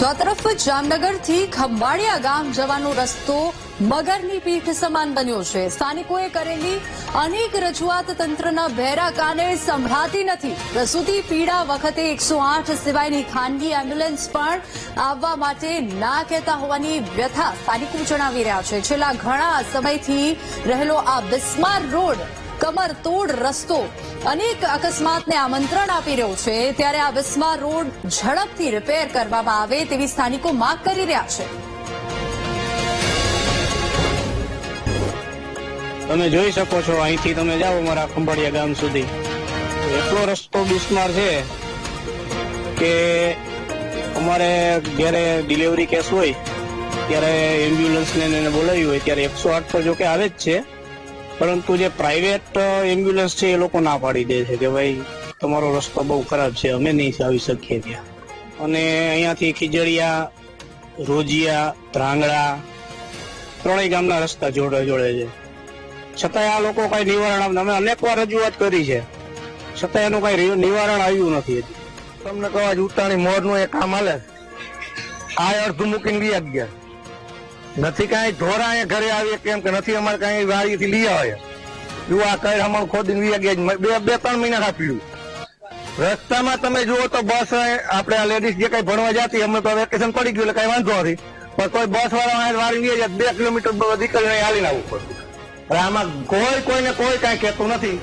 તો આ તરફ જામનગરથી ખંભાળિયા ગામ જવાનો રસ્તો મગરની પીઠ સમાન બન્યો છે. સ્થાનિકોએ કરેલી અનેક રજૂઆત તંત્રના બહેરા કાને સંભળાતી નથી. પ્રસૂતિ પીડા વખતે એકસો આઠ સિવાયની ખાનગી એમ્બ્યુલન્સ પણ આવવા માટે ના કહેતા હોવાની વ્યથા સ્થાનિકો જણાવી રહ્યા છે. છેલ્લા ઘણા સમયથી રહેલો આ બિસ્માર રોડ કમર તોડ રસ્તો. અનેક અકસ્માતને આમંત્રણ આપી રહ્યો છે. ત્યારે આ વિસ્મા રોડ ઝડપથી રિપેર કરવામાં આવે તેવી સ્થાનિકો માંગ કરી રહ્યા છે. તમે જોઈ શકો છો, અહીંથી તમે જાઓ મારા ખંભાળિયા ગામ સુધી. એટલો રસ્તો બિસ્માર છે કે અમારે જ્યારે ડિલિવરી કેસ હોય, ત્યારે એમ્બ્યુલન્સને ને એને બોલાવ્યું હોય, ત્યારે એકસો આઠ પર જોકે આવે જ છે. પરંતુ જે પ્રાઇવેટ એમ્બ્યુલન્સ છે એ લોકો ના પાડી દે છે કે ભાઈ, તમારો રસ્તો બહુ ખરાબ છે, અમે નહીં આવી શકીએ ત્યાં. અને અહીંયાથી ખીજડીયા, રોજિયા, ધ્રાંગડા, ત્રણેય ગામના રસ્તા જોડે જોડે છે. છતાંય આ લોકો કઈ નિવારણ અમે અનેક વાર રજૂઆત કરી છે. છતાં એનું કઈ નિવારણ આવ્યું નથી હજી. તમને કહો ઉતાણી મોરનું એક કામ હાલે? આ અડધું મૂકીને ગયા ગયા. નથી કાંઈ ઢોરા ઘરે આવીએ કેમ કે નથી અમારે કાંઈ વાડીથી લઈ આવે એવું આ કઈ અમારું ખોદીને લઈ ગયા બે બે ત્રણ મહિના કાપ્યું રસ્તામાં તમે જુઓ તો બસ આપણે આ લેડીઝ જે કઈ ભણવા જતી અમે તો વેકેશન પડી ગયું એટલે કઈ વાંધો નથી. પણ કોઈ બસ વાળા વાળી લઈએ બે કિલોમીટર દીકરીને હાલીને આવવું પડતું. આમાં કોઈ કોઈને કોઈ કાંઈ કહેતું નથી.